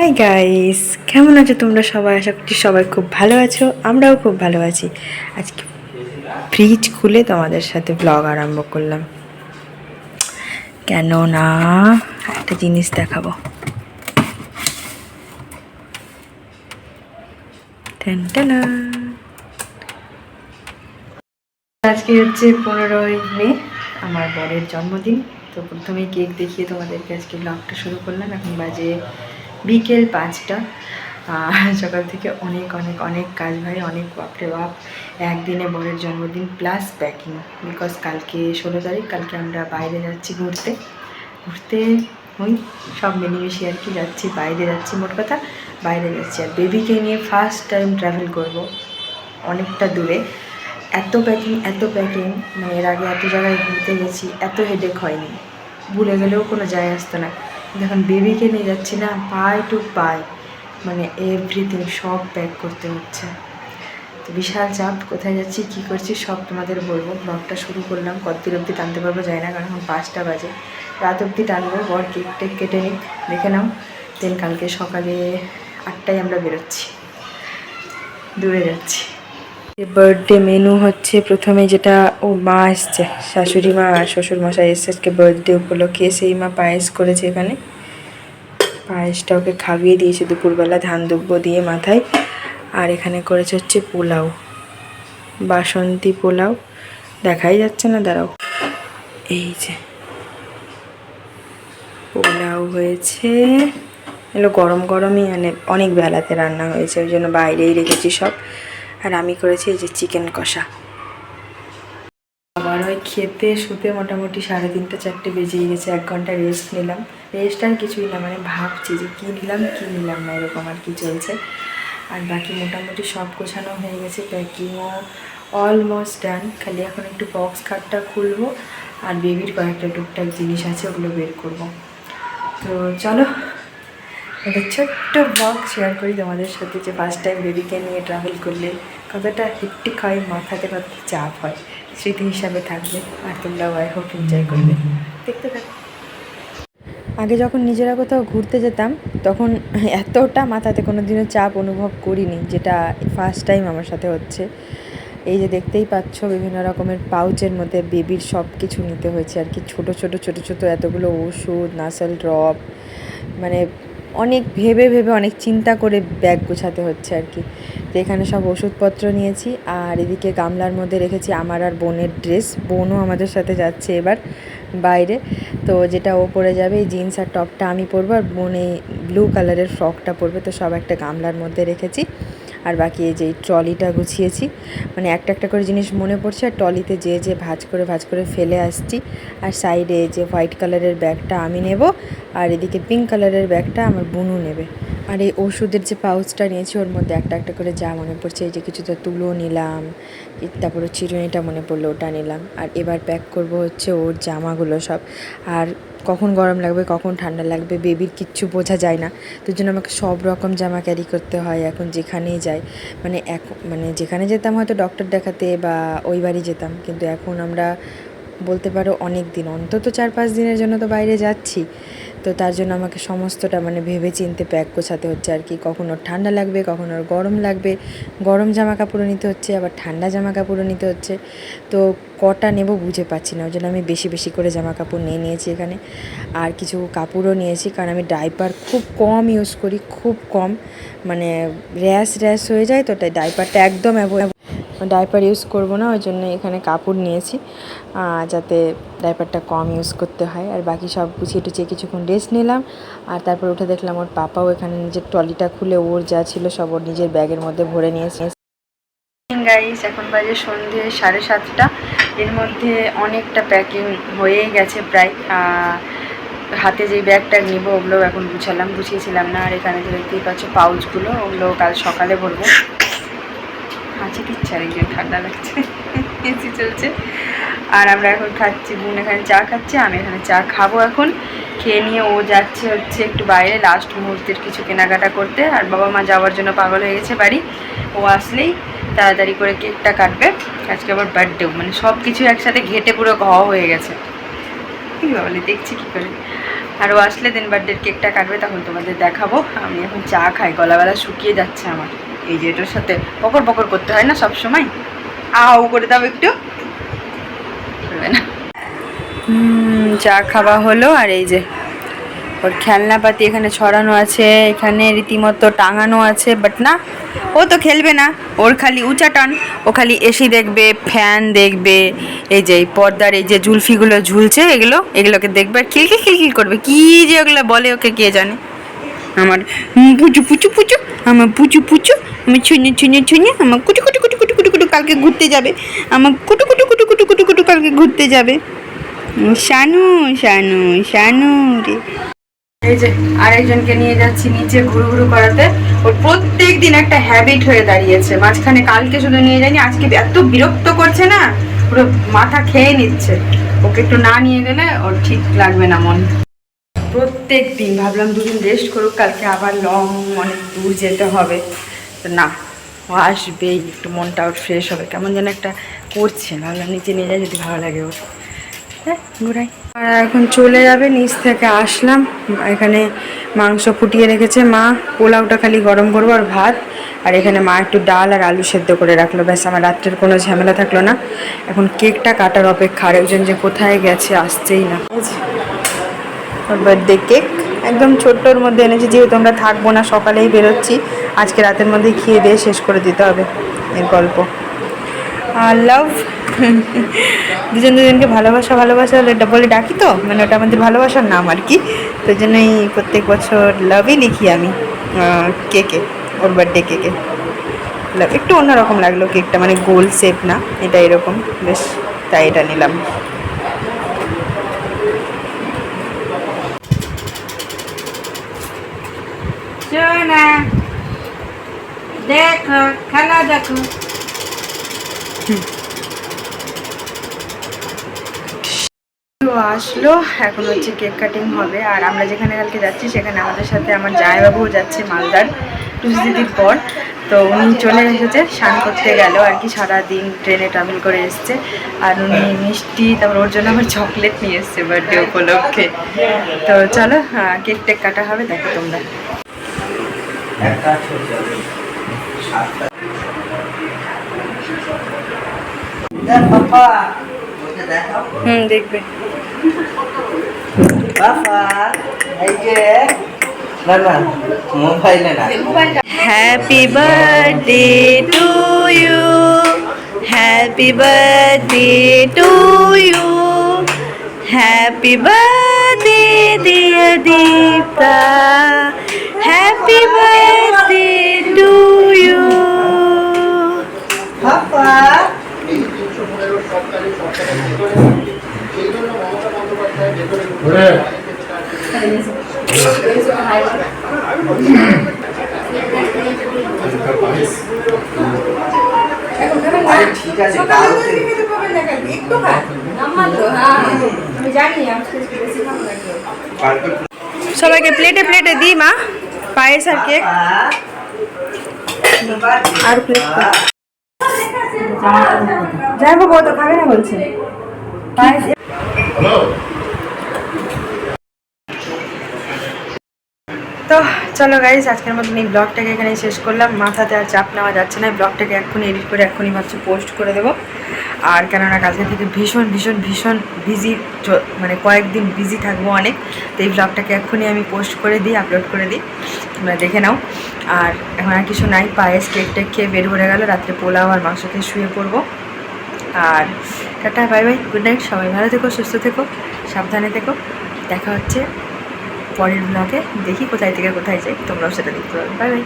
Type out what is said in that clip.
Hi guys কেমন আছো তোমরা সবাই? আশা করছি সবাই খুব ভালো আছো। আমরাও খুব ভালো আছি। আজকে ফ্রিজ খুলে তোমাদের সাথে ব্লগ আরম্ভ করলাম। কেন না? একটা জিনিস দেখাবো। আজকে হচ্ছে পনেরোই মে, আমার বরের জন্মদিন। তো প্রথমে কেক দেখিয়ে তোমাদেরকে আজকে ব্লগটা শুরু করলাম। এখন বাজে বিকেল পাঁচটা। সকাল থেকে অনেক অনেক অনেক কাজ ভাই, অনেক বাপরে বাপ। একদিনে বরের জন্মদিন প্লাস প্যাকিং বিকজ কালকে ষোলো তারিখ, কালকে আমরা বাইরে যাচ্ছি ঘুরতে। ঘুরতে ওই সব মিলেমিশে আর কি যাচ্ছি, বাইরে যাচ্ছি মোট কথা, বাইরে যাচ্ছি। আর বেবিকে নিয়ে ফার্স্ট টাইম ট্রাভেল করব, অনেকটা দূরে। এত প্যাকিং এত প্যাকিং মানে এর আগে এত জায়গায় ঘুরতে গেছি, এত হেডেক হয়নি। ভুলে গেলেও কোনো যায় আসতো না। যখন বেবিকে নিয়ে যাচ্ছি না পাই টু পাই মানে এভরিথিং সব প্যাক করতে হচ্ছে। তো বিশাল চাপ, কোথায় যাচ্ছি, কী করছি, সব তোমাদের বলব। ব্লগটা শুরু করলাম, কতদিন অবধি টানতে পারব যায় না, কারণ এখন পাঁচটা বাজে। রাত অবধি টানবো, বর কেক টেক কেটে নিক, দেখে নাও। দেন কালকে সকালে আটটায় আমরা বেরোচ্ছি। দূরে যাচ্ছি। বার্থডে মেনু হচ্ছে প্রথমে যেটা ও মা এসছে, শাশুড়ি মা আর শ্বশুর মশাই এসছে আজকে বার্থডে উপলক্ষে। সেই মা পায়েস করেছে এখানে। পায়েসটা ওকে খাইয়ে দিয়েছে দুপুরবেলা, ধান দুব্বো দিয়ে মাথায়। আর এখানে করেছে হচ্ছে পোলাও, বাসন্তী পোলাও। দেখাই যাচ্ছে না, দাঁড়াও। এই যে, পোলাও হয়েছে। এগুলো গরম গরমই মানে অনেক বেলাতে রান্না হয়েছে, ওই জন্য বাইরেই রেখেছি সব। আর আমি করেছি যে চিকেন কষা। আবার ওই খেতে শুতে মোটামুটি সাড়ে তিনটে, চারটে বেজেই গেছে, এক ঘণ্টা রেস্ট নিলাম। রেস্ট আর কিছুই না মানে ভাবছি যে কী নিলাম কী নিলাম না, এরকম আর কি চলছে। আর বাকি মোটামুটি সব গোছানো হয়ে গেছে প্যাকিংও অলমোস্ট ডান খালি এখন একটু বক্স কার্ডটা খুলবো, আর বেবির কয়েকটা টুকটাক জিনিস আছে, ওগুলো বের করব। তো চলো একটা ছোট্ট ব্লগ শেয়ার করি তোমাদের সাথে যে ফার্স্ট টাইম বেবিকে নিয়ে ট্রাভেল করলে। কতটা হেক্টিক হয় মাথাতে কত চাপ হয়, স্মৃতি হিসাবে থাকবে আর তোমরাও আই হোপ এনজয় করবে। দেখতে থাকো। আগে যখন নিজেরা কোথাও ঘুরতে যেতাম, তখন এতটা মাথাতে কোনো দিনও চাপ অনুভব করিনি, যেটা ফার্স্ট টাইম আমার সাথে হচ্ছে। এই যে দেখতেই পাচ্ছ, বিভিন্ন রকমের পাউচের মধ্যে বেবির সব কিছু নিতে হয়েছে। আর কি ছোট ছোট ছোট ছোট এতগুলো ওষুধ নাসাল ড্রপ মানে অনেক ভেবে ভেবে, অনেক চিন্তা করে ব্যাগ গোছাতে হচ্ছে আর কি। তো এখানে সব ওষুধপত্র নিয়েছি আর এদিকে গামলার মধ্যে রেখেছি আমার আর বোনের ড্রেস। বোনও আমাদের সাথে যাচ্ছে এবার বাইরে। তো যেটা ও পরে যাবে, এই জিন্স আর টপটা আমি পরবো আর বোন এই ব্লু কালারের ফ্রকটা পরবে। তো সব একটা গামলার মধ্যে রেখেছি। আর বাকি এই যে ট্রলিটা গুছিয়েছি মানে একটা একটা করে জিনিস মনে পড়ছে আর ট্রলিতে যে যে ভাজ করে ভাজ করে ফেলে আসছি, আর সাইডে যে হোয়াইট কালারের ব্যাগটা আমি নেব, আর এদিকে পিঙ্ক কালারের ব্যাগটা আমার বুনু নেবে। আর এই ওষুধের যে পাউচটা নিয়েছি, ওর মধ্যে একটা একটা করে যা মনে পড়ছে, এই যে কিছুটা তুলো নিলাম তারপরে চিরুনিটা মনে পড়ল, ওটা নিলাম। আর এবার প্যাক করব হচ্ছে ওর জামাগুলো সব। আর কখন গরম লাগবে, কখন ঠান্ডা লাগবে বেবির কিচ্ছু বোঝা যায় না। তো জন্য আমাকে সব রকম জামা ক্যারি করতে হয়, এখন যেখানেই যাই। মানে এক মানে যেখানে যেতাম হয়তো ডক্টর দেখাতে বা ওই বাড়ি যেতাম, কিন্তু এখন আমরা বলতে পারো অনেক দিন, অন্তত চার পাঁচ দিনের জন্য তো বাইরে যাচ্ছি। তো তার জন্য আমাকে সমস্তটা মানে ভেবে চিনতে প্যাক গোছাতে হচ্ছে আর কি। কখন ঠান্ডা লাগবে, কখন গরম লাগবে। গরম জামা কাপড়ও নিতে হচ্ছে, আবার ঠান্ডা জামা কাপড়ও নিতে হচ্ছে। তো কটা নেব বুঝে পাচ্ছি না, ওই জন্য আমি বেশি বেশি করে জামা কাপড় নিয়ে নিয়েছি এখানে। আর কিছু কাপড়ও নিয়েছি, কারণ আমি ডাইপার খুব কম ইউজ করি, খুব কম। মানে র্যাশ র্যাশ হয়ে যায় তো, তাই ডাইপারটা একদম ডাইপার ইউজ করব না, ওই জন্য এখানে কাপড় নিয়েছি যাতে ডাইপারটা কম ইউজ করতে হয়। আর বাকি সব গুছিয়ে টুচিয়ে কিছুক্ষণ রেস্ট নিলাম। আর তারপর উঠে দেখলাম ওর পাপাও এখানে নিজের ট্রলিটা খুলে ওর যা ছিল সব ওর নিজের ব্যাগের মধ্যে ভরে নিয়েছে। গাইস এখন বাজে সন্ধে সাড়ে সাতটা। এর মধ্যে অনেকটা প্যাকিং হয়ে গেছে প্রায়। হাতে যেই ব্যাগটা নিব ওগুলো এখন গুছালাম, গুছিয়েছিলাম না। আর এখানে যে দেখতেই পাচ্ছ পাউচগুলো ওগুলো কাল সকালে ভরবো। দিচ্ছে আর একজন ঠান্ডা লাগছে এসি চলছে। আর আমরা এখন খাচ্ছি, বোন এখানে চা খাচ্ছে, আমি এখানে চা খাব এখন। খেয়ে নিয়ে ও যাচ্ছে হচ্ছে একটু বাইরে লাস্ট মুহূর্তের কিছু কেনাকাটা করতে। আর বাবা মা যাওয়ার জন্য পাগল হয়ে গেছে বাড়ি। ও আসলেই তাড়াতাড়ি করে কেকটা কাটবে। আজকে আবার বার্থডেও মানে সব কিছু একসাথে ঘেটে পুরো ঘ হয়ে গেছে। কী বলে দেখছি কী করে। আর ও আসলে দিন বার্থডের কেকটা কাটবে, তখন তোমাদের দেখাবো। আমি এখন চা খাই, গলাবেলা শুকিয়ে যাচ্ছে আমার। এই যে এটার সাথে পকর পকর করতে হয় না সব সময় আউ করে দাও একটু। না। চা খাওয়া হলো আর এই যে ওর খেলনাপাতি এখানে ছড়ানো আছে, এখানে রীতিমতো টাঙানো আছে বাট না, ও তো খেলবে না। ওর খালি উঁচাটন, ও খালি এসি দেখবে, ফ্যান দেখবে, এই যে পর্দার এই যে জুলফিগুলো ঝুলছে, এগুলো, এগুলোকে দেখবে আর খিলখিল খিলখিল করবে। কী যে ওগুলো বলে ওকে কে জানে? আমার পুচু পুচু পুচু, আমার পুচু পুচু। আমার ছুঁয়ে ছুঁয়ে ছুঁয়ে আমার কুটু কুটু কুটু কুটু কুটু কুটু কালকে ঘুরতে যাবে। আমার কুটু কুটু কুটু কুটু কুটু কুটু কালকে ঘুরতে যাবে। শানু শানু শানু রে। এই যে আরেকজনকে নিয়ে যাচ্ছি নিচে ঘুরু ঘুরু করাতে। ওর প্রত্যেক দিন একটা হ্যাবিট হয়ে দাঁড়িয়েছে। মাঝখানে কালকে শুধু নিয়ে যায়নি, আজকে এত বিরক্ত করছে না, পুরো মাথা খেয়ে নিচ্ছে। ওকে একটু না নিয়ে গেলে ওর ঠিক লাগবে না মন। প্রত্যেক দিন ভাবলাম দুদিন রেস্ট করুক, কালকে আবার লং অনেক দূর যেতে হবে। না, ও আসবেই, একটু মনটা ওর ফ্রেশ হবে। কেমন যেন একটা করছে ভাবলাম নিচে নিয়ে যায় যদি ভালো লাগে ওর। হ্যাঁ ঘুরাই আর এখন চলে যাবে, নিচ থেকে আসলাম। এখানে মাংস ফুটিয়ে রেখেছে মা। পোলাওটা খালি গরম করব আর ভাত। আর এখানে মা একটু ডাল আর আলু সেদ্ধ করে রাখল। ব্যাস, আমার রাত্রের কোনো ঝামেলা থাকল না। এখন কেকটা কাটার অপেক্ষা। আর একজন যে কোথায় গেছে আসছেই না। বার্থডে কেক একদম ছোট্টর মধ্যে এনেছি, যেহেতু আমরা থাকব না, সকালেই বেরোচ্ছি। আজকে রাতের মধ্যেই খেয়ে দিয়ে শেষ করে দিতে হবে এর গল্প। লাভ দুজন দুজনকে ভালোবাসা ভালোবাসা হলে বলে ডাকি তো? মানে ওটা আমাদের ভালোবাসার নাম আর কি। তো জন্যই প্রত্যেক বছর লাভই লিখি আমি কেকে ওর বার্থডে কেকে লাভ একটু অন্যরকম লাগল কেকটা মানে গোল শেপ না, এটা এরকম, বেশ, তাই এটা নিলাম। সোনা দেখো খেলা দেখো আসলো, এখন হচ্ছে কেক কাটিং হবে। আর আমরা যেখানে কালকে যাচ্ছি, সেখানে আমাদের সাথে আমার জামাইবাবুও যাচ্ছে মালদার টুসি দিদির পর। তো উনি চলে এসেছে, স্নান করতে গেল আর কি, সারাদিন ট্রেনে ট্রাভেল করে এসছে। আর উনি মিষ্টি, তারপর ওর জন্য আবার চকলেট নিয়ে এসছে বার্থডে উপলক্ষে। তো চলো কেক টেক কাটা হবে, দেখো তোমরা। বাবা ওকে দেখাও হুম দেখবে বাবা এই যে না না মোবাইলে না happy birthday to you happy birthday to you happy birthday dear Dipta happy birthday to you বাবা ঠিক আছে কালকে সবাইকে প্লেটে প্লেটে দিই মা পায়েস আর কেক। আর প্লেট যাই বাবু ও তো খাবে না বলছে। পায়েস তো চলো গাইজ আজকের মতন এই ব্লগটাকে এখানে শেষ করলাম। মাথাতে আর চাপ নেওয়া যাচ্ছে না ব্লগটাকে এক্ষুনি এডিট করে এক্ষুনি ভাবছি পোস্ট করে দেবো। আর কেননা কালকে থেকে ভীষণ ভীষণ ভীষণ বিজি মানে কয়েকদিন বিজি থাকব অনেক, তো এই ব্লগটাকে এক্ষুনি আমি পোস্ট করে দিই আপলোড করে দিই। তোমরা দেখে নাও। আর এখন আর কিছু নাই, পায়েস কেক টেক খেয়ে বের হয়ে গেলো, রাত্রে পোলাও আর মাংস খেয়ে শুয়ে পড়ব। আর tata bye bye good night সবাই ভালো থেকো, সুস্থ থেকো, সাবধানে থেকো, দেখা হচ্ছে পরের ব্লগে দেখি কোথায় থেকে কোথায় যাই তোমরাও সেটা দেখতে পারবে। Bye bye